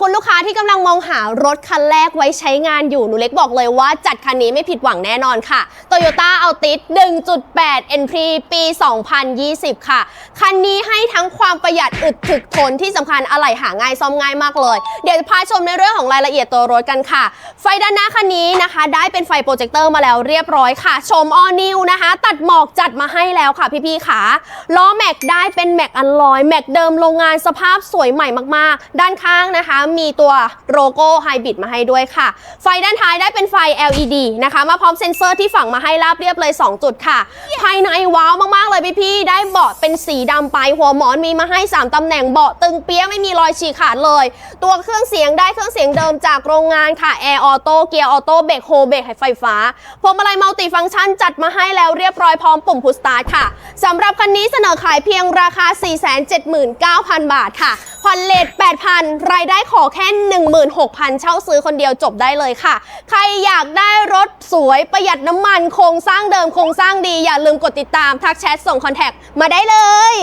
คุณลูกค้าที่กำลังมองหารถคันแรกไว้ใช้งานอยู่หนูเล็กบอกเลยว่าจัดคันนี้ไม่ผิดหวังแน่นอนค่ะ Toyota Altis 1.8 N3 ปี 2020 ค่ะ คันนี้ให้ทั้งความประหยัดอึดถึกทนที่สำคัญอะไหล่หาง่ายซ่อมง่ายมากเลย เดี๋ยวจะพาชมในเรื่องของรายละเอียดตัวรถกันค่ะ ไฟด้านหน้าคันนี้นะคะ ได้เป็นไฟโปรเจคเตอร์มาแล้วเรียบร้อยค่ะ ชมออนิวนะคะตัดหมอกจัดมาให้แล้วค่ะพี่ๆค่ะล้อแม็กได้เป็นแม็กอัลลอยแม็กเดิมโรงงานสภาพสวยใหม่มากๆ ด้านข้างนะคะ มีตัวโลโก้ไฮบริดมาให้ด้วยค่ะ ไฟด้านท้ายได้เป็นไฟ LED นะคะ มาพร้อมเซ็นเซอร์ที่ฝังมาให้ราบเรียบเลย 2 จุดค่ะ ภายในว้าวมากๆเลยพี่ๆได้เบาะเป็นสีดำไปหัวหมอนมีมาให้ 3ตำแหน่งเบาะตึงเปี้ยไม่มีรอยฉีกขาดเลย ตัวเครื่องเสียงได้เครื่องเสียงเดิมจากโรงงานค่ะแอร์ออโต้เกียร์ออโต้เบรกโฮเบรกไฟฟ้าพวงมาลัยมัลติฟังก์ชันจัดมาให้แล้วเรียบรร้อยพร้อมปุ่มพุชสตาร์ทค่ะสำหรับคันนี้เสนอขายเพียงราคา 479,000 บาทค่ะผ่อนเลท8,000 รายได้ขอแค่ 16,000 เช่าซื้อคนเดียวจบได้เลยค่ะ ใครอยากได้รถสวยประหยัดน้ำมันโครงสร้างเดิมโครงสร้างดีอย่าลืมกดติดตามทักแชทส่งคอนแทคมาได้เลย